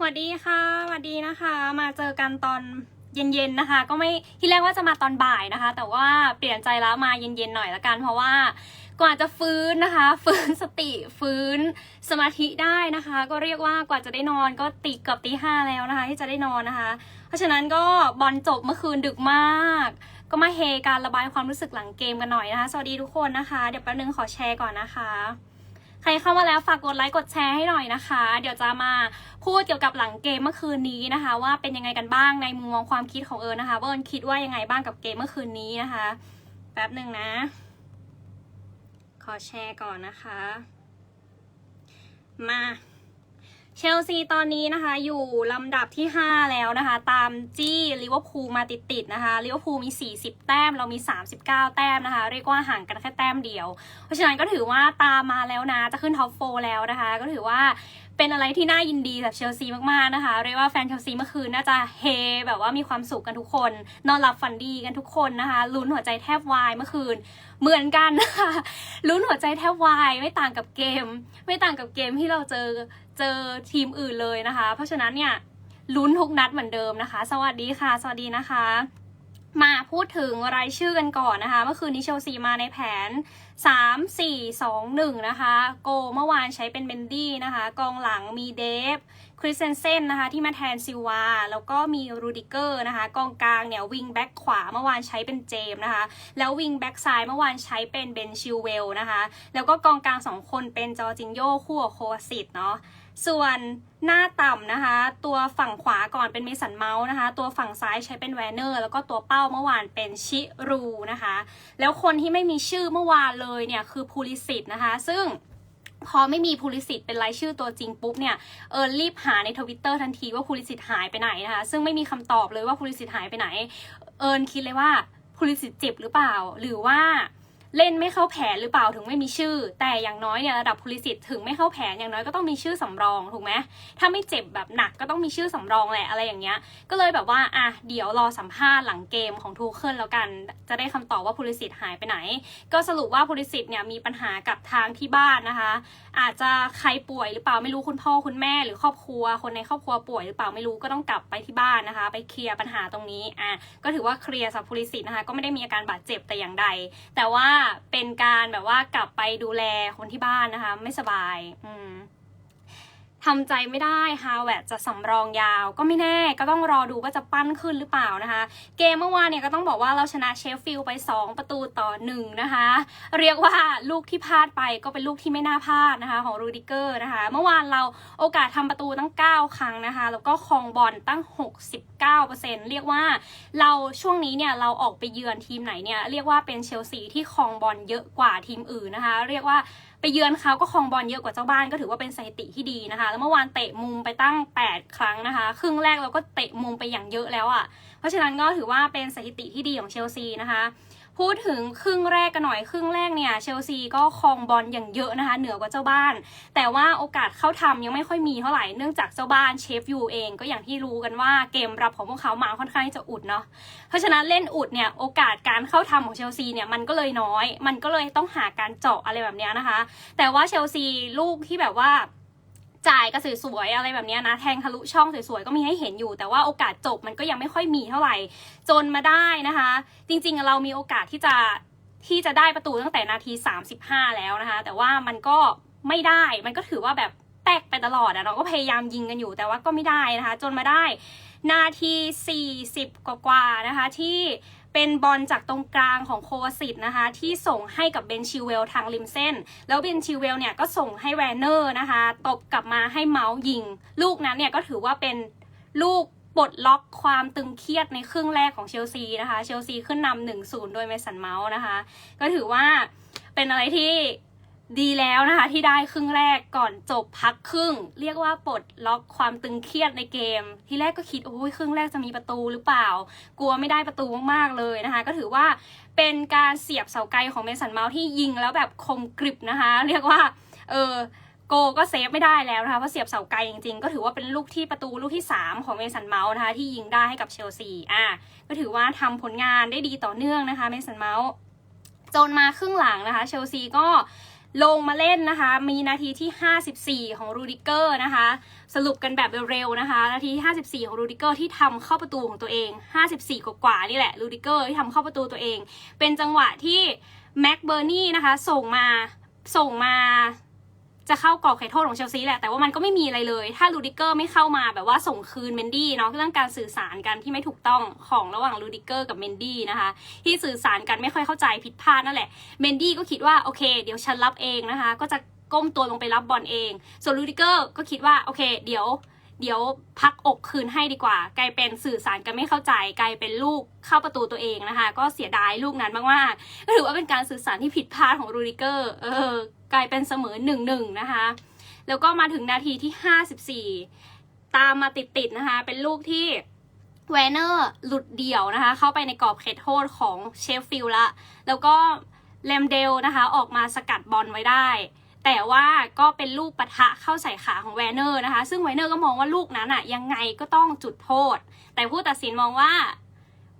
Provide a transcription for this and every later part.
สวัสดีค่ะสวัสดีนะคะ มาเจอกันตอนเย็นๆนะคะ ก็ไม่ที่แรกว่าจะมาตอนบ่ายนะคะ แต่ว่าเปลี่ยนใจแล้วมาเย็นๆหน่อยละกัน เพราะว่ากว่าจะฟื้นนะคะ ฟื้นสติฟื้นสมาธิได้นะคะ ก็เรียกว่ากว่าจะได้นอนก็ตีเกือบตีห้าแล้วนะคะ ที่จะได้นอนนะคะ เพราะฉะนั้นก็บอลจบเมื่อคืนดึกมาก ก็มาเฮการระบายความรู้สึกหลังเกมกันหน่อยนะคะ สวัสดีทุกคนนะคะ เดี๋ยวแป๊บนึงขอแชร์ก่อนนะคะ รเข้ามาแล้วฝากกดไลค์กดแชร์ให้หน่อยนะคะ เดี๋ยวจะมาพูดเกี่ยวกับหลังเกมเมื่อคืนนี้นะคะ ว่าเป็นยังไงกันบ้างในมุมมองความคิดของเอิญนะคะว่าเอิญคิดว่ายังไงบ้างกับเกมเมื่อคืนนี้นะคะแป๊บหนึ่งนะ ขอแชร์ก่อนนะคะ มา เชลซีตอนนี้นะคะอยู่ลำดับที่ 5 แล้วนะคะ ตามจี้ลิเวอร์พูลมาติดๆนะคะลิเวอร์พูลมี 40 แต้มเรามี 39 แต้มนะคะ เรียกว่าห่างกันแค่แต้มเดียว เพราะฉะนั้นก็ถือว่าตามมาแล้วนะจะขึ้นท็อปโฟแล้วนะคะ ก็ถือว่า เป็นอะไรที่น่ายินดีกับเชลซีมากๆนะคะ เรียกว่าแฟนเชลซีเมื่อคืนน่าจะเฮแบบว่ามีความสุขกันทุกคน นอนหลับฝันดีกันทุกคนนะคะลุ้นหัวใจแทบวายเมื่อคืน เหมือนกันนะคะลุ้นหัวใจแทบวายไม่ต่างกับเกม ไม่ต่างกับเกมที่เราเจอเจอทีมอื่นเลยนะคะ เพราะฉะนั้นเนี่ยลุ้นทุกนัดเหมือนเดิมนะคะ สวัสดีค่ะ สวัสดีนะคะ มาพูดถึงรายชื่อกันก่อนนะคะ เมื่อคืนนี้เชลซีมาในแผน 3 4 2 1 นะคะ โกเมื่อวานใช้เป็นเบนดี้นะคะ กองหลังมีเดฟ คริสเซนเซนนะคะ ที่มาแทนซิวา แล้วก็มีรูดิเกอร์นะคะ กองกลางเนี่ย วิงแบ็กขวาเมื่อวานใช้เป็นเจมนะคะ แล้ววิงแบ็กซ้ายเมื่อวานใช้เป็นเบนชิลเวลนะคะ แล้วก็กองกลางสองคนเป็นจอจินโยคู่กับโควาซิตเนาะ ส่วนหน้าต่ำนะคะ ตัวฝั่งขวาก่อนเป็นเมสันเมาส์นะคะ ตัวฝั่งซ้ายใช้เป็นแวนเนอร์ แล้วก็ตัวเป้าเมื่อวานเป็นชิรูนะคะ แล้วคนที่ไม่มีชื่อเมื่อวานเลยเนี่ยคือพูลิสิตนะคะ ซึ่งพอไม่มีพูลิสิตเป็นรายชื่อตัวจริงปุ๊บเนี่ยเออรีบหาในทวิตเตอร์ทันทีว่าพูลิสิตหายไปไหนนะคะ ซึ่งไม่มีคำตอบเลยว่าพูลิสิตหายไปไหน เอิญคิดเลยว่าพูลิสิตเจ็บหรือเปล่า หรือว่า เล่นไม่เข้าแผนหรือเปล่าถึงไม่มีชื่อ แต่อย่างน้อยเนี่ยระดับพูลิสิตถึงไม่เข้าแผนอย่างน้อยก็ต้องมีชื่อสำรองถูกไหมถ้าไม่เจ็บแบบหนักก็ต้องมีชื่อสำรองแหละอะไรอย่างเงี้ย ก็เลยแบบว่าอะเดี๋ยวรอสัมภาษณ์หลังเกมของทูเคิลแล้วกัน จะได้คำตอบว่าพูลิสิตหายไปไหน ก็สรุปว่าพูลิสิตเนี่ยมีปัญหากับทางที่บ้านนะคะ อาจจะใครป่วยหรือเปล่าไม่รู้คุณพ่อคุณแม่หรือครอบครัว คนในครอบครัวป่วยหรือเปล่าไม่รู้ก็ต้องกลับไปที่บ้านนะคะ ไปเคลียร์ปัญหาตรงนี้อะก็ถือว่าเคลียร์สับพูลิสิตนะคะ ก็ไม่ได้มีอาการบาดเจ็บแต่อย่างใด แต่ว่าเป็นการแบบว่ากลับไปดูแลคนที่บ้านนะคะ ไม่สบาย อืม ทำใจไม่ได้ฮาวเวตจะสำรองยาวก็ไม่แน่ก็ต้องรอดูว่าจะปั้นขึ้นหรือเปล่านะคะ เกมเมื่อวานเนี่ยก็ต้องบอกว่าเราชนะเชฟฟิลด์ไป 2 ประตูต่อ 1 นะคะ เรียกว่าลูกที่พลาดไปก็เป็นลูกที่ไม่น่าพลาดนะคะของรูดิเกอร์นะคะ เมื่อวานเราโอกาสทำประตูตั้ง 9 ครั้งนะคะ แล้วก็ครองบอลตั้ง 69%เรียกว่าเราช่วงนี้เนี่ยเราออกไปเยือนทีมไหนเนี่ยเรียกว่าเป็นเชลซีที่ครองบอลเยอะกว่าทีมอื่นนะคะ เรียกว่า ไปเยือนเขาก็ครองบอลเยอะกว่าเจ้าบ้านก็ถือว่าเป็นสถิติที่ดีนะคะ แล้วเมื่อวานเตะมุมไปตั้ง 8 ครั้งนะคะ ครึ่งแรกเราก็เตะมุมไปอย่างเยอะแล้วอะ่ะ เพราะฉะนั้นก็ถือว่าเป็นสถิติที่ดีของเชลซีนะคะ พูดถึงครึ่งแรกกันหน่อยครึ่งแรกเนี่ยเชลซีก็ครองบอลอย่างเยอะนะคะ เหนือกว่าเจ้าบ้าน แต่ว่าโอกาสเข้าทำยังไม่ค่อยมีเท่าไหร่เนื่องจากเจ้าบ้านเชฟยูเองก็อย่างที่รู้กันว่าเกมรับของพวกเขามาค่อนข้างจะอุดเนาะเพราะฉะนั้นเล่นอุดเนี่ยโอกาสการเข้าทำของเชลซีเนี่ยมันก็เลยน้อย มันก็เลยต้องหาการเจาะอะไรแบบเนี้ยนะคะ แต่ว่าเชลซีลูกที่แบบว่า จ่ายก็ส,สวยๆอะไรแบบนี้นะ แทงทะลุช่องสวยๆก็มีให้เห็นอยู่ แต่ว่าโอกาสจบมันก็ยังไม่ค่อยมีเท่าไหร่ จนมาได้นะคะ จริงๆเรามีโอกาสที่จะที่จะได้ประตูตั้งแต่นาที 35 แล้วนะคะ แต่ว่ามันก็ไม่ได้มันก็ถือว่าแบบแตกไปตลอดอะเราก็พยายามยิงกันอยู่แต่ว่าก็ไม่ได้นะคะ จนมาได้นาที 40 กว่าๆนะคะที่ เป็นบอลจากตรงกลางของโควาสิตนะคะ ที่ส่งให้กับเบนชิวเวลทางริมเส้น แล้วเบนชิวเวลเนี่ยก็ส่งให้แวนเนอร์นะคะ ตบกลับมาให้เมาส์ยิง ลูกนั้นเนี่ยก็ถือว่าเป็นลูกปลดล็อกความตึงเครียดในครึ่งแรกของเชลซีนะคะ เชลซีขึ้นนำหนึ่งศูนย์โดยเมสันเมาส์นะคะ ก็ถือว่าเป็นอะไรที่ ดีแล้วนะคะ ที่ได้ครึ่งแรกก่อนจบพักครึ่ง เรียกว่าปลดล็อกความตึงเครียดในเกม ที่แรกก็คิดโอ้ยครึ่งแรกจะมีประตูหรือเปล่า กลัวไม่ได้ประตูมากๆเลยนะคะ ก็ถือว่าเป็นการเสียบเสาไกลของเมสันเมาส์ที่ยิงแล้วแบบคมกริบนะคะ เรียกว่าเออโกก็เซฟไม่ได้แล้วนะคะเพราะเสียบเสาไกลจริงๆ ก็ถือว่าเป็นลูกที่ประตูลูกที่ 3 ของเมสันเมาส์นะคะที่ยิงได้ให้กับเชลซีอะก็ถือว่าทำผลงานได้ดีต่อเนื่องนะคะเมสันเมาส์จนมาครึ่งหลังนะคะเชลซีก็ ลงมาเล่นนะคะ มีนาทีที่ 54 ของรูดิเกอร์นะคะ สรุปกันแบบเร็วๆนะคะ นาทีที่54 ของรูดิเกอร์ที่ทำเข้าประตูของตัวเอง 54 กว่าๆนี่แหละรูดิเกอร์ที่ทำเข้าประตูตัวเอง เป็นจังหวะที่แม็กเบอร์นี่นะคะ ส่งมาส่งมา จะเข้ากรอบเขตโทษของเชลซีแหละ แต่ว่ามันก็ไม่มีอะไรเลย ถ้าลูดิเกอร์ไม่เข้ามาแบบว่าส่งคืนเมนดี้เนาะเรื่องการสื่อสารกันที่ไม่ถูกต้องของระหว่างลูดิเกอร์กับเมนดี้นะคะ ที่สื่อสารกันไม่ค่อยเข้าใจผิดพลาดนั่นแหละ เมนดี้ก็คิดว่าโอเค เดี๋ยวฉันรับเองนะคะ ก็จะก้มตัวลงไปรับบอลเอง ส่วนลูดิเกอร์ก็คิดว่าโอเค เดี๋ยว เดี๋ยวพักอกคืนให้ดีกว่า กลายเป็นสื่อสารกันไม่เข้าใจ กลายเป็นลูกเข้าประตูตัวเองนะคะ ก็เสียดายลูกนั้นมากๆก็ถือว่าเป็นการสื่อสารที่ผิดพลาดของลูดิเกอร์เออกลายเป็นเสมอหนึ่งหนึ่งนะคะ แล้วก็มาถึงนาทีที่ 54 ตามมาติดๆนะคะ เป็นลูกที่แวนเนอร์หลุดเดี่ยวนะคะ เข้าไปในกรอบเขตโทษของเชฟฟิลด์ละ แล้วก็แลมเดลนะคะ ออกมาสกัดบอลไว้ได้ แต่ว่าก็เป็นลูกปะทะเข้าใส่ขาของแวนเนอร์นะคะ ซึ่งแวนเนอร์ก็มองว่าลูกนั้นอะยังไงก็ต้องจุดโทษ แต่ผู้ตัดสินมองว่า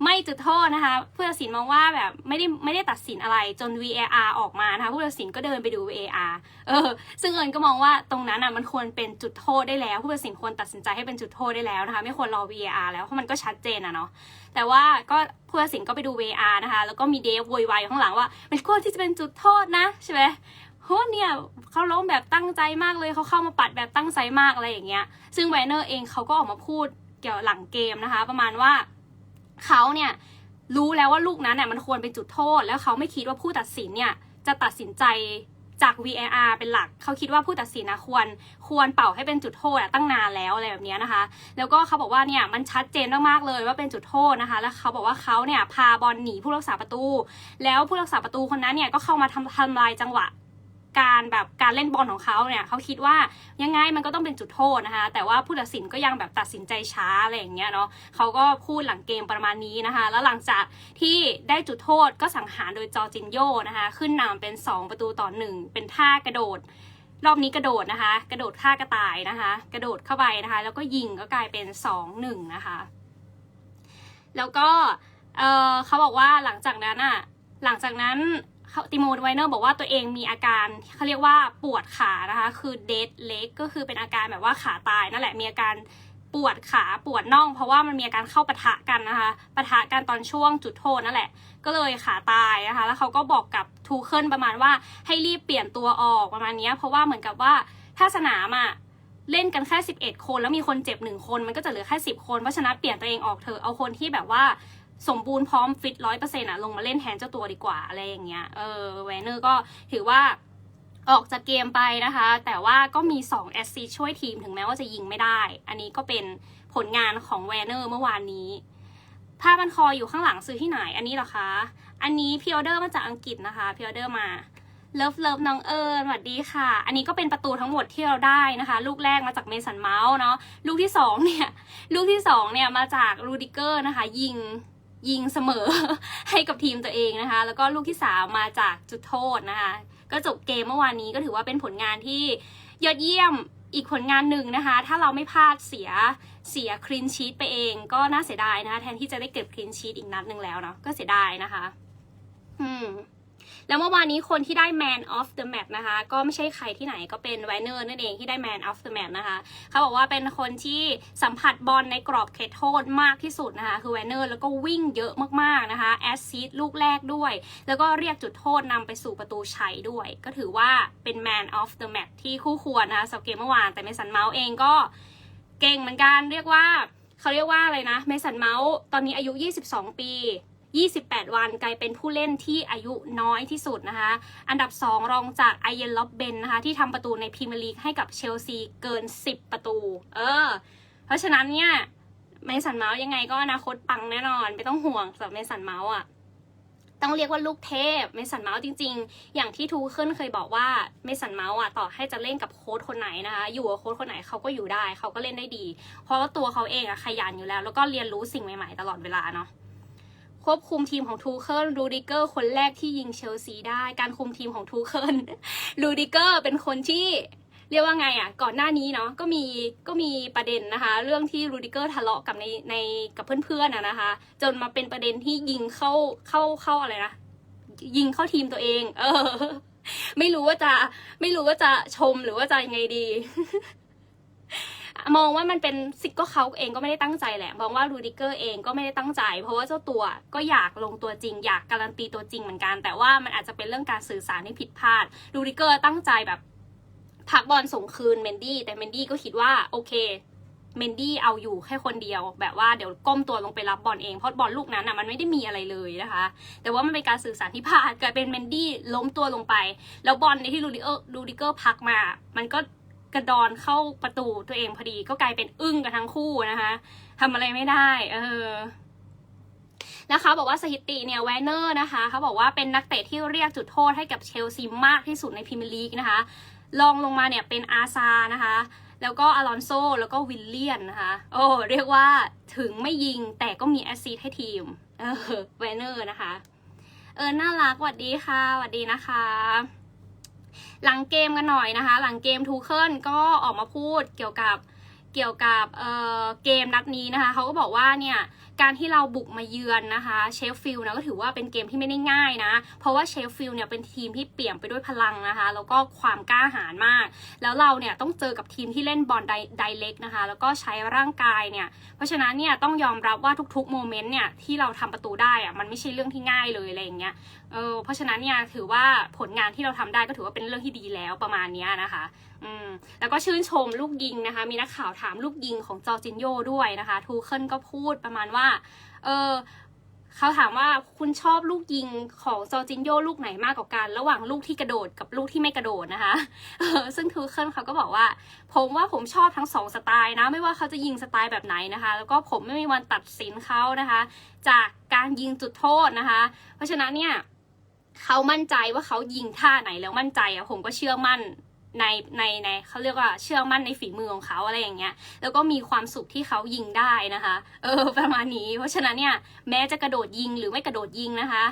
ไม่จุดโทษนะคะ ผู้ตัดสินมองว่าแบบไม่ได้ไม่ได้ตัดสินอะไรจน VAR ออกมานะคะ ผู้ตัดสินก็เดินไปดู VAR เออ ซึ่งเอิญก็มองว่าตรงนั้นอะมันควรเป็นจุดโทษได้แล้ว ผู้ตัดสินควรตัดสินใจให้เป็นจุดโทษได้แล้วนะคะ ไม่ควรรอ VAR แล้วเพราะมันก็ชัดเจนอะเนาะแต่ว่าก็ผู้ตัดสินก็ไปดู VAR นะคะ แล้วก็มีเดฟโวยวายอยู่ข้างหลังว่า มันควรที่จะเป็นจุดโทษนะใช่ไหม เพราะว่าเนี่ยเขาล้มแบบตั้งใจมากเลยเขาเข้ามาปัดแบบตั้งใจมากอะไรอย่างเงี้ย ซึ่งแวนเนอร์เองเขาก็ออกมาพูดเกี่ยวหลังเกมนะคะ ประมาณว่าเขาเนี่ยรู้แล้วว่าลูกนั้นเนี่ยมันควรเป็นจุดโทษ แล้วเขาไม่คิดว่าผู้ตัดสินเนี่ยจะตัดสินใจจาก VAR เป็นหลัก เขาคิดว่าผู้ตัดสินนะควร ควรเป่าให้เป็นจุดโทษตั้งนานแล้วอะไรแบบนี้นะคะ แล้วก็เขาบอกว่าเนี่ยมันชัดเจนมากๆเลยว่าเป็นจุดโทษนะคะ แล้วเขาบอกว่าเขาเนี่ยพาบอลหนีผู้รักษาประตู แล้วผู้รักษาประตูคนนั้นเนี่ยก็เข้ามาทำทำลายจังหวะ การแบบการเล่นบอลของเขาเนี่ยเขาคิดว่ายังไงมันก็ต้องเป็นจุดโทษนะคะ แต่ว่าผู้ตัดสินก็ยังแบบตัดสินใจช้าอะไรอย่างเงี้ยเนาะเขาก็พูดหลังเกมประมาณนี้นะคะ แล้วหลังจากที่ได้จุดโทษก็สังหารโดยจอจินโยนะคะ ขึ้นนำเป็น 2 ประตูต่อหนึ่งเป็นท่ากระโดด รอบนี้กระโดดนะคะ กระโดดท่ากระต่ายนะคะ กระโดดเข้าไปนะคะ แล้วก็ยิงก็กลายเป็น 2-1 นะคะ แล้วก็เออเขาบอกว่าหลังจากนั้นอะหลังจากนั้น ติโมไวเนอร์บอกว่าตัวเองมีอาการเขาเรียกว่าปวดขานะคะ คือเดดเล็กก็คือเป็นอาการแบบว่าขาตายนั่นแหละมีอาการปวดขาปวดน่อง เพราะว่ามันมีอาการเข้าปะทะกันนะคะปะทะกันตอนช่วงจุดโทษนั่นแหละ ก็เลยขาตายนะคะ แล้วเขาก็บอกกับทูเคิลประมาณว่าให้รีบเปลี่ยนตัวออกประมาณนี้เพราะว่าเหมือนกับว่าถ้าสนามอะเล่นกันแค่ 11 คนแล้วมีคนเจ็บหนึ่งคนมันก็จะเหลือแค่ 10 คน เพราะฉะนั้นเปลี่ยนตัวเองออกเถอะเอาคนที่แบบว่า สมบูรณ์พร้อมฟิตร้อยเปอร์เซ็นต์อะลงมาเล่นแทนเจ้าตัวดีกว่าอะไรอย่างเงี้ยเออแวนเนอร์ก็ถือว่าออกจากเกมไปนะคะ แต่ว่าก็มี 2 แอสซีช่วยทีมถึงแม้ว่าจะยิงไม่ได้ อันนี้ก็เป็นผลงานของแวนเนอร์เมื่อวานนี้ผ้าพันคออยู่ข้างหลังซื้อที่ไหนอันนี้เหรอคะ อันนี้พิออเดอร์มาจากอังกฤษนะคะพิออเดอร์มาเลิฟเลิฟน้องเอิญสวัสดีค่ะ อันนี้ก็เป็นประตูทั้งหมดที่เราได้นะคะ ลูกแรกมาจากเมสันเมาส์เนาะลูกที่สองเนี่ยลูกที่สองเนี่ยมาจากรูดิเกอร์นะคะ ยิง ยิงเสมอให้กับทีมตัวเองนะคะ แล้วก็ลูกที่สามมาจากจุดโทษนะคะ ก็จบเกมเมื่อวานนี้ก็ถือว่าเป็นผลงานที่ยอดเยี่ยมอีกผลงานหนึ่งนะคะ ถ้าเราไม่พลาดเสียเสียคลินชีตไปเอง ก็น่าเสียดายนะคะ แทนที่จะได้เก็บคลินชีตอีกนัดหนึ่งแล้วเนาะก็เสียดายนะคะ อืม แล้วเมื่อวานนี้คนที่ได้ Man of the Match นะคะ ก็ไม่ใช่ใครที่ไหนก็เป็นไวเนอร์นั่นเองที่ได้ Man of the Match นะคะ เขาบอกว่าเป็นคนที่สัมผัสบอลในกรอบเขตโทษมากที่สุดนะคะ คือไวเนอร์แล้วก็วิ่งเยอะมากๆนะคะแอสซิสลูกแรกด้วย แล้วก็เรียกจุดโทษนำไปสู่ประตูชัยด้วย ก็ถือว่าเป็น Man of the Match ที่คู่ควรนะคะสำหรับเกมเมื่อวานแต่เมสันเมาส์เองก็เก่งเหมือนกันเรียกว่าเขาเรียกว่าอะไรนะเมสันเมาส์ตอนนี้อายุ 22 ปี 28 วันกลายเป็นผู้เล่นที่อายุน้อยที่สุดนะคะ อันดับ 2 รองจากไอเยนล็อบเบนนะคะ ที่ทำประตูในพรีเมียร์ลีกให้กับเชลซีเกิน 10 ประตู เออ เพราะฉะนั้นเนี่ยเมสันเมาส์ยังไงก็อนาคตปังแน่นอน ไม่ต้องห่วงสำหรับเมสันเมาส์อะต้องเรียกว่าลูกเทพเมสันเมาส์จริง ๆ อย่างที่ทูเคิลเคยบอกว่าเมสันเมาส์อะต่อให้จะเล่นกับโค้ชคนไหนนะคะ อยู่กับโค้ชคนไหนเขาก็อยู่ได้เขาก็เล่นได้ดี เพราะว่าตัวเขาเองอะขยันอยู่แล้ว แล้วก็เรียนรู้สิ่งใหม่ๆ ตลอดเวลาเนาะ ควบคุมทีมของทูเคิลรูดิเกอร์คนแรกที่ยิงเชลซีได้ การคุมทีมของทูเคิลรูดิเกอร์เป็นคนที่เรียกว่าไงอะ ก่อนหน้านี้เนาะก็มีก็มีประเด็นนะคะ เรื่องที่รูดิเกอร์ทะเลาะกับในในกับเพื่อนๆอะนะคะ จนมาเป็นประเด็นที่ยิงเข้าเข้าเข้าอะไรนะยิงเข้าทีมตัวเอง เออ ไม่รู้ว่าจะไม่รู้ว่าจะชมหรือว่าจะยังไงดี มองว่ามันเป็นสิก็เขาเองก็ไม่ได้ตั้งใจแหละมองว่ารูดิเกอร์เองก็ไม่ได้ตั้งใจ เพราะว่าเจ้าตัวก็อยากลงตัวจริง อยากการันตีตัวจริงเหมือนกัน แต่ว่ามันอาจจะเป็นเรื่องการสื่อสารที่ผิดพลาดรูดิเกอร์ตั้งใจแบบพักบอลส่งคืนเมนดี้แต่เมนดี้ก็คิดว่าโอเคเมนดี้เอาอยู่แค่คนเดียว แบบว่าเดี๋ยวก้มตัวลงไปรับบอลเองเพราะบอลลูกนั้นอะมันไม่ได้มีอะไรเลยนะคะ แต่ว่ามันเป็นการสื่อสารที่พลาดกลายเป็นเมนดี้ล้มตัวลงไป แล้วบอลในที่รูดิเกอร์รูดิเกอร์พักมา มันก็ กระดอนเข้าประตูตัวเองพอดีก็กลายเป็นอึ้งกันทั้งคู่นะคะทำอะไรไม่ได้ เออนะคะบอกว่าสถิติเนี่ยแวนเนอร์นะคะเขาบอกว่าเป็นนักเตะที่เรียกจุดโทษให้กับเชลซีมากที่สุดในพรีเมียร์ลีกนะคะลองลงมาเนี่ยเป็นอาซานะคะ แล้วก็อลอนโซแล้วก็วิลเลียนนะคะ โอ้เรียกว่าถึงไม่ยิงแต่ก็มีแอสซิสต์ให้ทีม เออแวนเนอร์นะคะ เออ น่ารักสวัสดีค่ะสวัสดีนะคะ หลังเกมกันหน่อยนะคะ หลังเกมทูเคิลก็ออกมาพูดเกี่ยวกับเกี่ยวกับเอ่อเกมนัดนี้นะคะเขาก็บอกว่าเนี่ย การที่เราบุกมาเยือนนะคะเชฟฟิลด์นะก็ถือว่าเป็นเกมที่ไม่ได้ง่ายนะ เพราะว่าเชฟฟิลด์เนี่ยเป็นทีมที่เปี่ยมไปด้วยพลังนะคะ แล้วก็ความกล้าหาญมาก แล้วเราเนี่ยต้องเจอกับทีมที่เล่นบอลไดเล็กนะคะ แล้วก็ใช้ร่างกายเนี่ย เพราะฉะนั้นเนี่ยต้องยอมรับว่าทุกๆโมเมนต์เนี่ยที่เราทำประตูได้อะมันไม่ใช่เรื่องที่ง่ายเลยอะไรอย่างเงี้ยเออเพราะฉะนั้นเนี่ยถือว่าผลงานที่เราทำได้ก็ถือว่าเป็นเรื่องที่ดีแล้วประมาณนี้นะคะ อืมแล้วก็ชื่นชมลูกยิงนะคะ มีนักข่าวถามลูกยิงของจอร์จินโยด้วยนะคะ ทูเคิลก็พูดประมาณว่า เออเขาถามว่าคุณชอบลูกยิงของจอร์จินโยลูกไหนมากกว่ากัน ระหว่างลูกที่กระโดดกับลูกที่ไม่กระโดดนะคะเออซึ่งทูเคิลเขาก็บอกว่า ผมว่าผมชอบทั้งสองสไตล์นะ ไม่ว่าเขาจะยิงสไตล์แบบไหนนะคะ แล้วก็ผมไม่มีวันตัดสินเขานะคะ จากการยิงจุดโทษนะคะ เพราะฉะนั้นเนี่ยเขามั่นใจว่าเขายิงท่าไหนแล้วมั่นใจอะผมก็เชื่อมั่น ในในในเขาเรียกว่าเชื่อมั่นในฝีมือของเขาอะไรอย่างเงี้ย แล้วก็มีความสุขที่เขายิงได้นะคะ เออประมาณนี้ เพราะฉะนั้นเนี่ยแม้จะกระโดดยิงหรือไม่กระโดดยิงนะคะ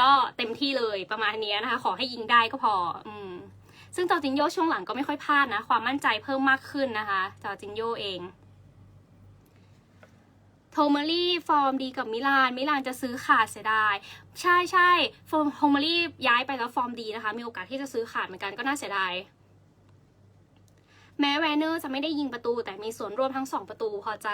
ก็เต็มที่เลยประมาณนี้นะคะ ขอให้ยิงได้ก็พอ อืม ซึ่งจอร์จินโยช่วงหลังก็ไม่ค่อยพลาดนะ ความมั่นใจเพิ่มมากขึ้นนะคะ จอร์จินโยเองโทมารี่ฟอร์มดีกับมิลาน มิลานจะซื้อขาดเสียดาย ใช่ใช่ฟอร์มโทมารี่ย้ายไปแล้วฟอร์มดีนะคะ มีโอกาสที่จะซื้อขาดเหมือนกันก็น่าเสียดาย แม้แวนเนอร์จะไม่ได้ยิงประตู แต่มีส่วนร่วมทั้งสองประตูพอใจ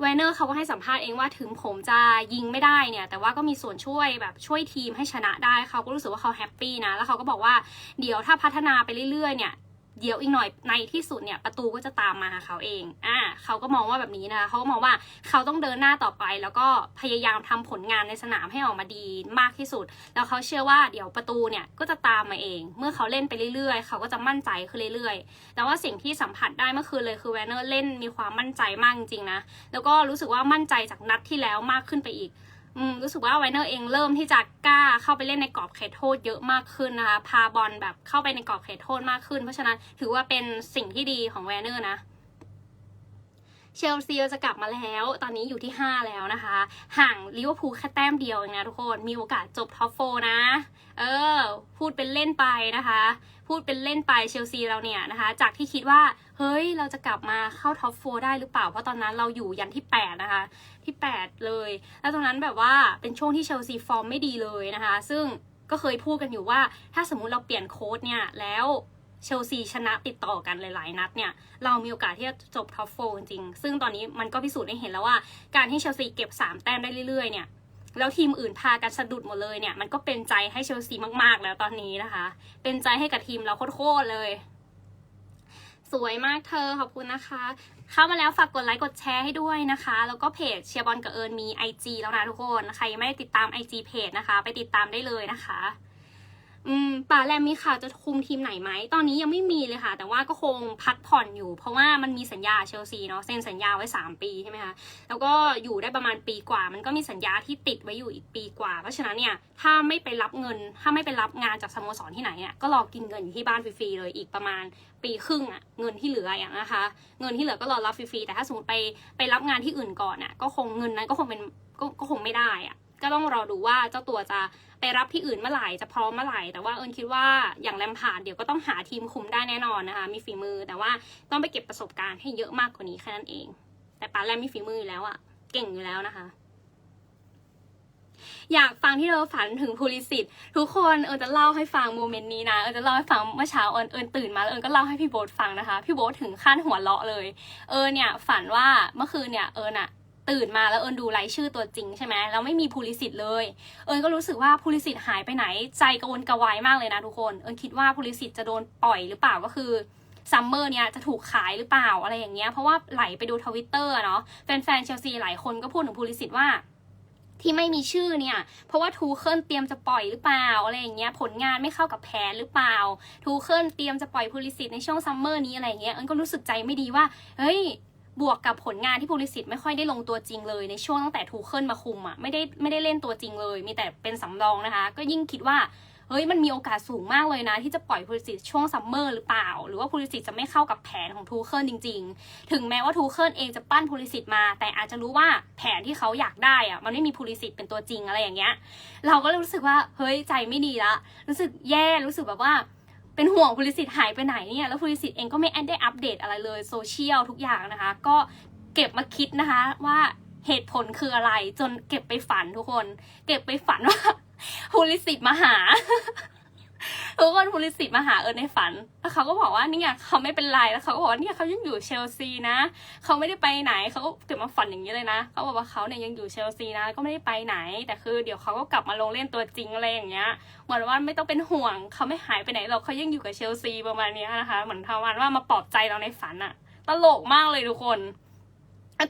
แวนเนอร์เขาก็ให้สัมภาษณ์เองว่าถึงผมจะยิงไม่ได้เนี่ยแต่ว่าก็มีส่วนช่วยแบบช่วยทีมให้ชนะได้เขาก็รู้สึกว่าเขาแฮปปี้นะแล้วเขาก็บอกว่าเดี๋ยวถ้าพัฒนาไปเรื่อยๆเนี่ย เดี๋ยวอีกหน่อยในที่สุดเนี่ยประตูก็จะตามมาหาเขาเอง อ่าเขาก็มองว่าแบบนี้นะเขาก็มองว่าเขาต้องเดินหน้าต่อไป แล้วก็พยายามทำผลงานในสนามให้ออกมาดีมากที่สุด แล้วเขาเชื่อว่าเดี๋ยวประตูเนี่ยก็จะตามมาเอง เมื่อเขาเล่นไปเรื่อยๆ เขาก็จะมั่นใจขึ้นเรื่อยๆ แต่ว่าสิ่งที่สัมผัสได้เมื่อคืนเลยคือแวนเนอร์เล่นมีความมั่นใจมากจริงๆนะ แล้วก็รู้สึกว่ามั่นใจจากนัดที่แล้วมากขึ้นไปอีก อืมรู้สึกว่าไวเนอร์เองเริ่มที่จะกล้าเข้าไปเล่นในกรอบเขตโทษเยอะมากขึ้นนะคะ พาบอลแบบเข้าไปในกรอบเขตโทษมากขึ้น เพราะฉะนั้นถือว่าเป็นสิ่งที่ดีของไวเนอร์นะ เชลซีจะกลับมาแล้ว ตอนนี้อยู่ที่ 5 แล้วนะคะ ห่างลิเวอร์พูลแค่แต้มเดียวเองนะทุกคน มีโอกาสจบท็อปโฟนะ เออ พูดเป็นเล่นไปนะคะ พูดเป็นเล่นไปเชลซีเราเนี่ยนะคะ จากที่คิดว่า เฮ้ย เราจะกลับมาเข้าท็อปโฟได้หรือเปล่า เพราะตอนนั้นเราอยู่ยันที่ 8 นะคะ ที่ 8 เลย แล้วตรงนั้นแบบว่าเป็นช่วงที่เชลซีฟอร์มไม่ดีเลยนะคะ ซึ่งก็เคยพูดกันอยู่ว่า ถ้าสมมุติเราเปลี่ยนโค้ดเนี่ยแล้ว เชลซีชนะติดต่อกันหลาย ๆ นัดเนี่ย เรามีโอกาสที่จะจบท็อปโฟจริง ซึ่งตอนนี้มันก็พิสูจน์ให้เห็นแล้วว่า การที่เชลซีเก็บ 3 แต้มได้เรื่อย ๆ เนี่ย แล้วทีมอื่นพากันสะดุดหมดเลยเนี่ย มันก็เป็นใจให้เชลซีมาก ๆ แล้วตอนนี้นะคะ เป็นใจให้กับทีมเราโคตร ๆ เลย สวยมากเธอขอบคุณนะคะ เข้ามาแล้วฝากกดไลค์กดแชร์ให้ด้วยนะคะ แล้วก็เพจเชียร์บอลกับเอิญมี IG แล้วนะทุกคน ใครยังไม่ได้ติดตาม IG เพจนะคะ ไปติดตามได้เลยนะคะ อืมป่าแรมมีข่าวจะคุมทีมไหนไหม ตอนนี้ยังไม่มีเลยค่ะ แต่ว่าก็คงพักผ่อนอยู่ เพราะว่ามันมีสัญญาเชลซีเนาะเซ็นสัญญาไว้ 3 ปีใช่ไหมคะ แล้วก็อยู่ได้ประมาณปีกว่า มันก็มีสัญญาที่ติดไว้อยู่อีกปีกว่า เพราะฉะนั้นเนี่ย ถ้าไม่ไปรับเงิน ถ้าไม่ไปรับงานจากสโมสรที่ไหนเนี่ย ก็รอกินเงินอยู่ที่บ้านฟรีๆเลยอีกประมาณปีครึ่งอะเงินที่เหลืออย่างนะคะ เงินที่เหลือก็รอรับฟรีๆ แต่ถ้าสมมติไปไปรับงานที่อื่นก่อนอะก็คงเงินนั้นก็คงเป็นก็ก็คงไม่ได้อะ ก็ต้องรอดูว่าเจ้าตัวจะไปรับที่อื่นเมื่อไหร่จะพร้อมเมื่อไหร่ แต่ว่าเอิญคิดว่าอย่างแลมพาร์ดเดี๋ยวก็ต้องหาทีมคุมได้แน่นอนนะคะ มีฝีมือแต่ว่าต้องไปเก็บประสบการณ์ให้เยอะมากกว่านี้แค่นั้นเอง แต่ปาแลมมีฝีมืออยู่แล้วอะเก่งอยู่แล้วนะคะ อยากฟังที่เธอฝันถึงภูริสิทธิ์ทุกคนเอิญจะเล่าให้ฟังโมเมนต์นี้นะเอิญจะเล่าให้ฟังเมื่อเช้าเอิญเอิญตื่นมาแล้วเอิญก็เล่าให้พี่โบ๊ทฟังนะคะ พี่โบ๊ทถึงขั้นหัวเราะเลย เอิญเนี่ยฝันว่าเมื่อคืนเนี่ยเอิญอะ ตื่นมาแล้วเอิญดูรายชื่อตัวจริงใช่ไหมแล้วไม่มีภูริสิทธิ์เลย เอิญก็รู้สึกว่าภูริสิทธิ์หายไปไหน ใจกระวนกระวายมากเลยนะทุกคน เอิญคิดว่าภูริสิทธิ์จะโดนปล่อยหรือเปล่าก็คือซัมเมอร์เนี่ยจะถูกขายหรือเปล่าอะไรอย่างเงี้ยเพราะว่าไหลไปดูทวิตเตอร์เนาะแฟนๆเชลซีหลายคนก็พูดถึงภูริสิทธิ์ว่าที่ไม่มีชื่อเนี่ย เพราะว่าทูเคิลเตรียมจะปล่อยหรือเปล่าอะไรอย่างเงี้ยผลงานไม่เข้ากับแผนหรือเปล่า ทูเคิลเตรียมจะปล่อยพูลิสิตในช่วงซัมเมอร์นี้อะไรอย่างเงี้ยเอิญก็รู้สึกใจไม่ดีว่า เฮ้ย บวกกับผลงานที่พูลิสิตไม่ค่อยได้ลงตัวจริงเลย ในช่วงตั้งแต่ทูเคิลมาคุมอะไม่ได้ไม่ได้เล่นตัวจริงเลย มีแต่เป็นสำรองนะคะ ก็ยิ่งคิดว่าเฮ้ยมันมีโอกาสสูงมากเลยนะ ที่จะปล่อยพูลิสิตช่วงซัมเมอร์หรือเปล่า หรือว่าพูลิสิตจะไม่เข้ากับแผนของทูเคิลจริง ๆ ถึงแม้ว่าทูเคิลเองจะปั้นพูลิสิตมา แต่อาจจะรู้ว่าแผนที่เขาอยากได้อะมันไม่มีพูลิสิตเป็นตัวจริงอะไรอย่างเงี้ย เราก็รู้สึกว่าเฮ้ยใจไม่ดีละรู้สึกแย่รู้สึกแบบว่า เป็นห่วงพูลิสิทธ์หายไปไหนเนี่ยแล้วพูลิสิทธ์เองก็ไม่ได้อัปเดตอะไรเลยโซเชียลทุกอย่างนะคะ ก็เก็บมาคิดนะคะว่าเหตุผลคืออะไรจนเก็บไปฝันทุกคน เก็บไปฝันว่าพูลิสิทธ์มาหา ทุกคนพูลิสิตมาหาเอิญในฝัน แล้วเขาก็บอกว่าเนี่ยเขาไม่เป็นไร แล้วเขาก็บอกว่าเนี่ยเขายังอยู่เชลซีนะ เขาไม่ได้ไปไหน เขาก็เก็บมาฝันอย่างนี้เลยนะ เขาบอกว่าเขาเนี่ยยังอยู่เชลซีนะก็ไม่ได้ไปไหน แต่คือเดี๋ยวเขาก็กลับมาลงเล่นตัวจริงอะไรอย่างเงี้ย เหมือนว่าไม่ต้องเป็นห่วง เขาไม่หายไปไหนหรอกเขายังอยู่กับเชลซีประมาณนี้นะคะ เหมือนทำวันว่ามาปลอบใจเราในฝันอะตลกมากเลยทุกคน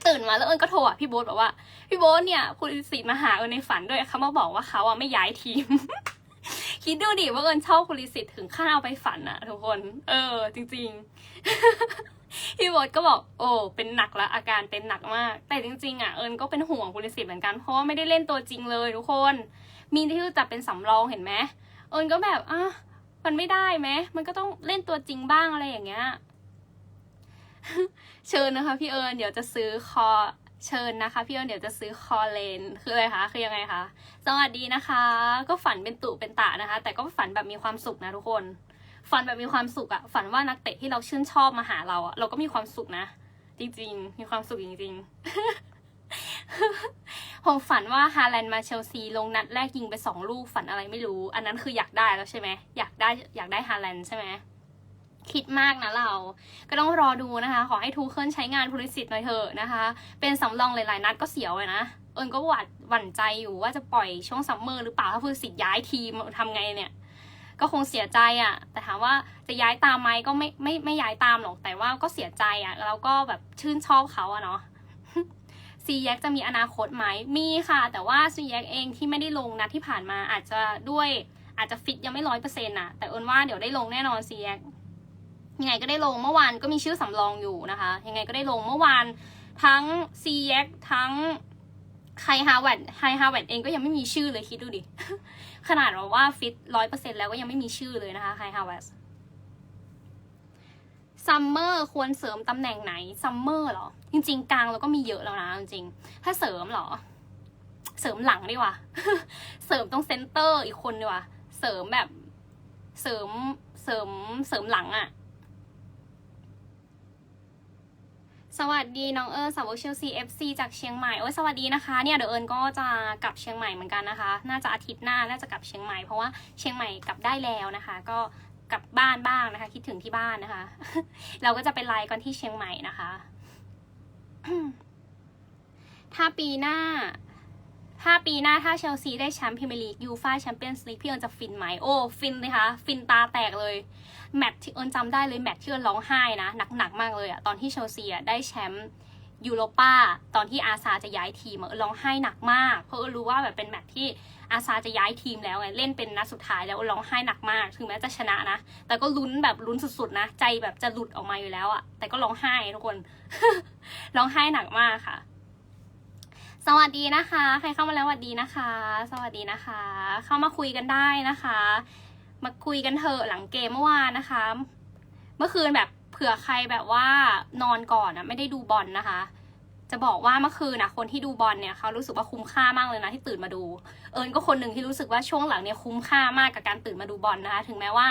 ตื่นมาแล้วเอิญก็โทรอะพี่โบ๊ทบอกว่า พี่โบ๊ทเนี่ยคุณสิมาหาเอิญในฝันด้วยเขามาบอกว่าเขาอะไม่ย้ายทีม คิดดูดิว่าเอิญชอบคุณลิสิตถึงขั้นเอาไปฝันอะทุกคน เออ จริง ๆ พี่โบทก็บอก โอ้เป็นหนักละอาการเป็นหนักมาก แต่จริง ๆอะเอิญก็เป็นห่วงคุณลิสิตเหมือนกันเพราะว่าไม่ได้เล่นตัวจริงเลยทุกคน มีที่จะเป็นสำรองเห็นไหมเอิญก็แบบอะมันไม่ได้ไหมมันก็ต้องเล่นตัวจริงบ้างอะไรอย่างเงี้ยเชิญนะคะพี่เอิญเดี๋ยวจะซื้อคอ เชิญนะคะพี่อิญเดี๋ยวจะซื้อคอเลนคืออะไรคะคือยังไงคะสวัสดีนะคะ ก็ฝันเป็นตุเป็นตะนะคะ แต่ก็ฝันแบบมีความสุขนะทุกคน ฝันแบบมีความสุขอะฝันว่านักเตะที่เราชื่นชอบมาหาเราอะเราก็มีความสุขนะ จริงๆ มีความสุขจริงๆผมฝันว่าฮาแลนด์มาเชลซีลงนัดแรกยิงไปสองลูกฝันอะไรไม่รู้ อันนั้นคืออยากได้แล้วใช่ไหมอยากได้อยากได้ฮาแลนด์ใช่ไหม คิดมากนะเรา ก็ต้องรอดูนะคะ ขอให้ทูเคิลใช้งานพลิสิตหน่อยเถอะนะคะ เป็นสำรองหลายๆ นัดก็เสียวเลยนะ เอิญก็หวัดหวั่นใจอยู่ว่าจะปล่อยช่วงซัมเมอร์หรือเปล่าถ้าพลิสิตย้ายทีมทำไงเนี่ย ก็คงเสียใจอะ่ะ แต่ถามว่าจะย้ายตามไหมก็ไม่ไม่ไม่ย้ายตามหรอก แต่ว่าก็เสียใจอะ่ะ แล้วก็แบบชื่นชอบเขาอะเนาะซีแยกจะมีอนาคตไหมมีค่ะ แต่ว่าซีแยกเองที่ไม่ได้ลงนะที่ผ่านมาอาจจะด้วยอาจจะฟิตยังไม่ร้อยเปอร์เซ็นต์ะแต่เอิญว่าเดี๋ยวได้ลงแน่นอนซีแยก ยังไงก็ได้ลงเมื่อวานก็มีชื่อสำรองอยู่นะคะ ยังไงก็ได้ลงเมื่อวานทั้งซีแยกทั้งไคฮาวเวดไคฮาวเวดเองก็ยังไม่มีชื่อเลยคิดดูดิ ขนาดว่าฟิตร้อยเปอร์เซ็นแล้วก็ยังไม่มีชื่อเลยนะคะไคฮาวเวดซัมเมอร์ควรเสริมตำแหน่งไหนซัมเมอร์เหรอ จริง ๆ กลางเราก็มีเยอะแล้วนะจริงๆถ้าเสริมเหรอ เสริมหลังดีกว่า เสริมตรงเซนเตอร์อีกคนดีกว่า เสริมแบบเสริมเสริมเสริมหลังอะ สวัสดีน้องเอิญสาวกเชลซีเอฟซีจากเชียงใหม่โอ้ยสวัสดีนะคะเนี่ยเดี๋ยวเอิญก็จะกลับเชียงใหม่เหมือนกันนะคะ น่าจะอาทิตย์หน้าน่าจะกลับเชียงใหม่เพราะว่าเชียงใหม่กลับได้แล้วนะคะ ก็กลับบ้านบ้างนะคะ คิดถึงที่บ้านนะคะ เราก็จะไปไลฟ์กันที่เชียงใหม่นะคะ ถ้าปีหน้า ถ้าปีหน้าถ้าเชลซีได้แชมป์พรีเมียร์ลีกยูฟ่าแชมเปี้ยนส์ลีกพี่เอิญจะฟินไหมโอ้ ฟินเลยค่ะฟินตาแตกเลย แมตช์ที่เอิญจำได้เลยแมตช์ที่เอิญร้องไห้นะหนักๆมากเลยอะตอนที่เชลซีอะได้แชมป์ยูโรป้าตอนที่อาซาจะย้ายทีมเอิญร้องไห้หนักมาก เพราะเอิญรู้ว่าแบบเป็นแมตช์ที่อาซาจะย้ายทีมแล้วไงเล่นเป็นนัดสุดท้ายแล้วเอิญร้องไห้หนักมาก ถึงแม้จะชนะนะ แต่ก็ลุ้นแบบลุ้นสุดๆนะ ใจแบบจะหลุดออกมาอยู่แล้วอะแต่ก็ร้องไห้ทุกคนร้องไห้หนักมากค่ะ สวัสดีนะคะ ใครเข้ามาแล้วสวัสดีนะคะ สวัสดีนะคะ เข้ามาคุยกันได้นะคะ มาคุยกันเถอะหลังเกมเมื่อวานนะคะ เมื่อคืนแบบเผื่อใครแบบว่านอนก่อนนะไม่ได้ดูบอลนะคะ จะบอกว่าเมื่อคืนนะคนที่ดูบอลเนี่ยเขารู้สึกว่าคุ้มค่ามากเลยนะที่ตื่นมาดู เอิญก็คนหนึ่งที่รู้สึกว่าช่วงหลังเนี่ยคุ้มค่ามากกับการตื่นมาดูบอลนะคะ ถึงแม้ว่า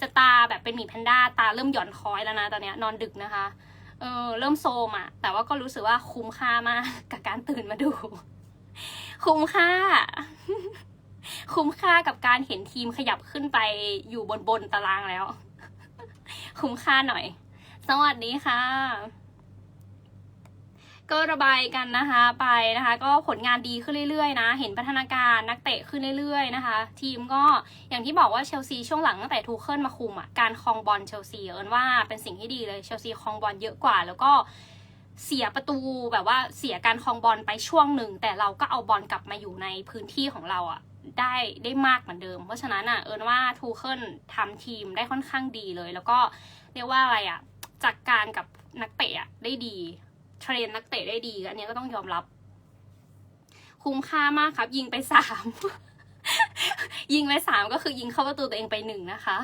จะตาแบบเป็นหมีแพนด้าตาเริ่มหย่อนคล้อยแล้วนะตอนเนี้ยนอนดึกนะคะ เออเริ่มโซมอะแต่ว่าก็รู้สึกว่าคุ้มค่ามากกับการตื่นมาดู คุ้มค่า คุ้มค่ากับการเห็นทีมขยับขึ้นไปอยู่บนบนตารางแล้ว คุ้มค่าหน่อย สวัสดีค่ะ ก็ระบายกันนะคะไปนะคะ ก็ผลงานดีขึ้นเรื่อยๆนะ เห็นพัฒนาการนักเตะขึ้นเรื่อยๆนะคะ ทีมก็อย่างที่บอกว่าเชลซีช่วงหลังตั้งแต่ทูเคิลมาคุมอะการครองบอลเชลซีเอินว่าเป็นสิ่งที่ดีเลยเชลซีครองบอลเยอะกว่า แล้วก็เสียประตูแบบว่าเสียการครองบอลไปช่วงหนึ่ง แต่เราก็เอาบอลกลับมาอยู่ในพื้นที่ของเราอะได้ได้มากเหมือนเดิม เพราะฉะนั้นอะเอินว่าทูเคิลทำทีมได้ค่อนข้างดีเลย แล้วก็เรียกว่าอะไรอะจัดกการกับนักเตะอะได้ดี เทรนนักเตะได้ดีอันนี้ก็ต้องยอมรับ คุ้มค่ามากครับ ยิงไปสามยิงไปสามก็คือยิงเข้าประตูตัวเองไปหนึ่งนะคะ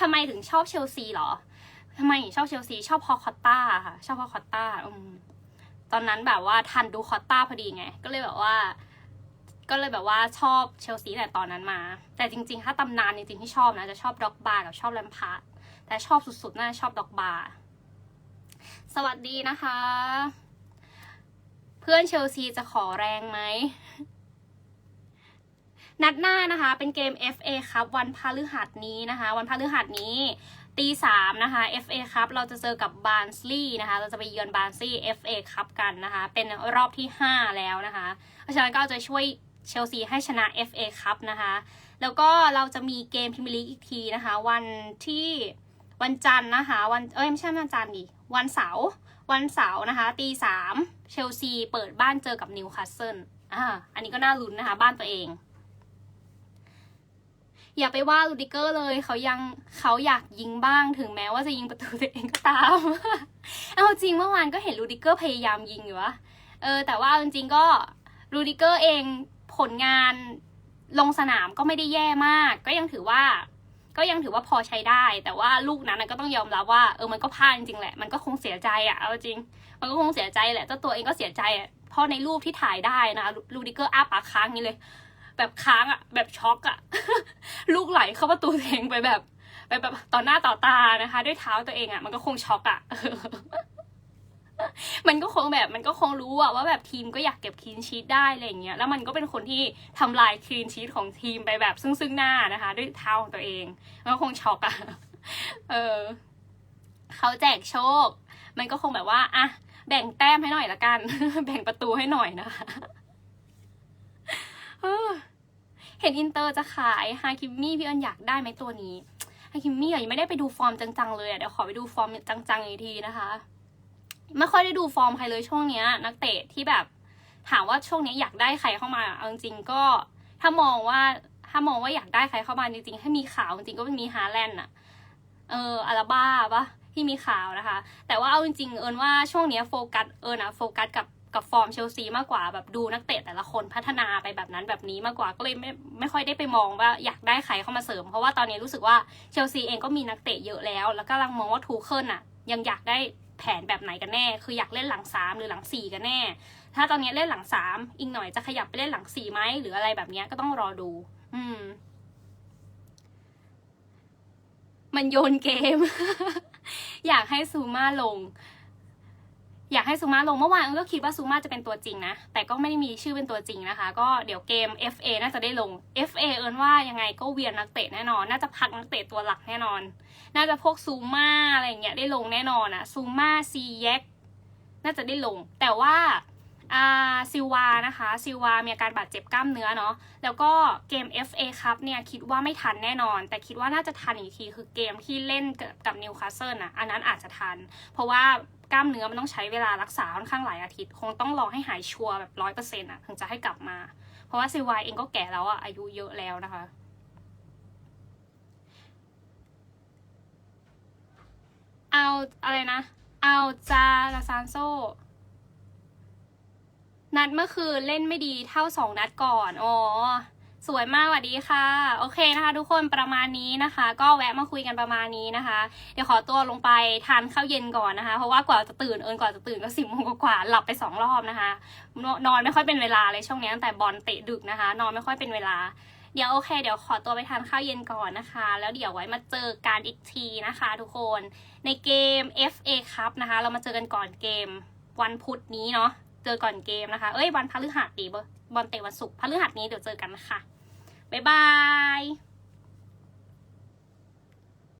ทำไมถึงชอบเชลซีหรอทำไมถึงชอบเชลซี ชอบพอคอตต้าค่ะชอบพอคอตต้าอตอนนั้นแบบว่าทันดูคอตต้าพอดีไง ก็เลยแบบว่า ก็เลยแบบว่าชอบเชลซีแต่ตอนนั้นมา แต่จริง ๆ ถ้าตำนานจริงๆที่ชอบนะจะชอบด็อกบาร์กับชอบแลมพาร์ดแต่ชอบสุดๆน่าชอบด็อกบาร์ สวัสดีนะคะ เพื่อนเชลซีจะขอแรงไหม นัดหน้านะคะ เป็นเกม FA ครับวันพฤหัสนี้นะคะ วันพฤหัสนี้ตีสามนะคะ FA ครับเราจะเจอกับบาร์นสลีย์นะคะ เราจะไปเยือนบาร์นสลีย์ FA ครับกันนะคะ เป็นรอบที่ 5 แล้วนะคะ เพราะฉะนั้นก็จะช่วยเชลซีให้ชนะ FA ครับนะคะ แล้วก็เราจะมีเกมพรีเมียร์ลีกอีกทีนะคะ วันที่ วันจันทร์นะคะ วันเอ้ยไม่ใช่วันจันทร์ดิวันเสาร์วันเสาร์นะคะตีสามเชลซีเปิดบ้านเจอกับนิวคาสเซิลอ่าอันนี้ก็น่าลุ้นนะคะ บ้านตัวเอง อย่าไปว่าลูดิเกอร์เลยเขายังเขาอยากยิงบ้างถึงแม้ว่าจะยิงประตูตัวเองก็ตาม เอาจริงเมื่อวานก็เห็นลูดิเกอร์พยายามยิงอยู่วะเออแต่ว่าเอาจริงๆก็ลูดิเกอร์เองผลงานลงสนามก็ไม่ได้แย่มาก ก็ยังถือว่า ก็ยังถือว่าพอใช้ได้ แต่ว่าลูกนั้นก็ต้องยอมรับว่าเออมันก็พลาดจริงแหละมันก็คงเสียใจอะเอาจริง มันก็คงเสียใจแหละเจ้าตัวเองก็เสียใจอะเพราะในรูปที่ถ่ายได้นะลูดิเกอร์อ้าปากค้างนี้เลย แบบค้างอะแบบช็อกอะลูกไหลเข้าประตูเองไปแบบ ไปแบบต่อหน้าต่อตานะคะ ด้วยเท้าตัวเองอะมันก็คงช็อกอะ มันก็คงแบบมันก็คงรู้อะว่าแบบทีมก็อยากเก็บคลีนชีตได้อะไรอย่างเงี้ยแล้วมันก็เป็นคนที่ทำลายคลีนชีตของทีมไปแบบซึ่งซึ่งหน้านะคะ ด้วยเท้าของตัวเองมันก็คงช็อกอะเออเขาแจกโชค มันก็คงแบบว่าอะแบ่งแต้มให้หน่อยละกัน แบ่งประตูให้หน่อยนะคะเห็นอินเตอร์จะขายฮาคิมมี่พี่เอิญอยากได้ไหมตัวนี้ฮาคิมมี่ยังไม่ได้ไปดูฟอร์มจังๆเลยอะเดี๋ยวขอไปดูฟอร์มจังๆอีกทีนะคะ ไม่ค่อยได้ดูฟอร์มใครเลยช่วงเนี้ย นักเตะที่แบบถามว่าช่วงนี้อยากได้ใครเข้ามาเอาจริงก็ถ้ามองว่าถ้ามองว่าอยากได้ใครเข้ามาจริงๆให้มีข่าวจริงก็มีฮาแลนด์อะเอออาราบ้าปะที่มีข่าวนะคะ แต่ว่าเอาจริงๆเอิญว่าช่วงนี้โฟกัสเอิญอะโฟกัสกับกับฟอร์มเชลซีมากกว่าแบบดูนักเตะแต่ละคนพัฒนาไปแบบนั้นแบบนี้มากกว่าก็เลยไม่ไม่ค่อยได้ไปมองว่าอยากได้ใครเข้ามาเสริม เพราะว่าตอนนี้รู้สึกว่าเชลซีเองก็มีนักเตะเยอะแล้ว แล้วก็กำลังมองว่าทูเคิลอะยังอยากได้ ผนแบบไหนกันแน่ คืออยากเล่นหลังสามหรือหลังสี่กันแน่ ถ้าตอนนี้เล่นหลังสามอีกหน่อยจะขยับไปเล่นหลังสี่ไหมหรืออะไรแบบนี้ก็ต้องรอดู อืม มันโยนเกม อยากให้ซูมาลง อยากให้ซูมาลงเมื่อวานเอิ้นก็คิดว่าซูมาจะเป็นตัวจริงนะ แต่ก็ไม่ได้มีชื่อเป็นตัวจริงนะคะ ก็เดี๋ยวเกม FA น่าจะได้ลง FA เอิญว่ายังไงก็เวียนนักเตะแน่นอน น่าจะพักนักเตะตัวหลักแน่นอน น่าจะพวกซูมาอะไรอย่างเงี้ยได้ลงแน่นอนอะซูมาซีเย็กน่าจะได้ลง แต่ว่า ซิลวานะคะซิลวามีอาการบาดเจ็บกล้ามเนื้อเนาะแล้วก็เกม FA ครับเนี่ยคิดว่าไม่ทันแน่นอน แต่คิดว่าน่าจะทันอีกทีคือเกมที่เล่นกับนิวคาสเซิลนะอันนั้นอาจจะทัน เพราะว่ากล้ามเนื้อมันต้องใช้เวลารักษาค่อนข้างหลายอาทิตย์ คงต้องรอให้หายชัวร์แบบร้อยเปอร์เซ็นต์อะถึงจะให้กลับมา เพราะว่าซิลวาเองก็แก่แล้วอะอายุเยอะแล้วนะคะเอาอะไรนะเอาจาลาซานโซ นัดเมื่อคืนเล่นไม่ดีเท่าสองนัดก่อน อ๋อ สวยมากสวัสดีค่ะ โอเคนะคะ ทุกคนประมาณนี้นะคะ ก็แวะมาคุยกันประมาณนี้นะคะ เดี๋ยวขอตัวลงไปทานข้าวเย็นก่อนนะคะ เพราะว่ากว่าจะตื่นเอิญกว่าจะตื่นก็สิบโมงกว่าหลับไปสองรอบนะคะ นอนไม่ค่อยเป็นเวลาเลยช่วงนี้ตั้งแต่บอลเตะดึกนะคะ นอนไม่ค่อยเป็นเวลาเดี๋ยวโอเค เดี๋ยวขอตัวไปทานข้าวเย็นก่อนนะคะ แล้วเดี๋ยวไว้มาเจอกันอีกทีนะคะ ทุกคนในเกม FA ครับนะคะ เรามาเจอกันก่อนเกมวันพุธนี้เนาะ เจอก่อนเกมนะคะ เอ้ยวันพฤหัสดีบอร์บอลเตะวันศุกร์พฤหัสนี้เดี๋ยวเจอกันนะคะบ๊ายบาย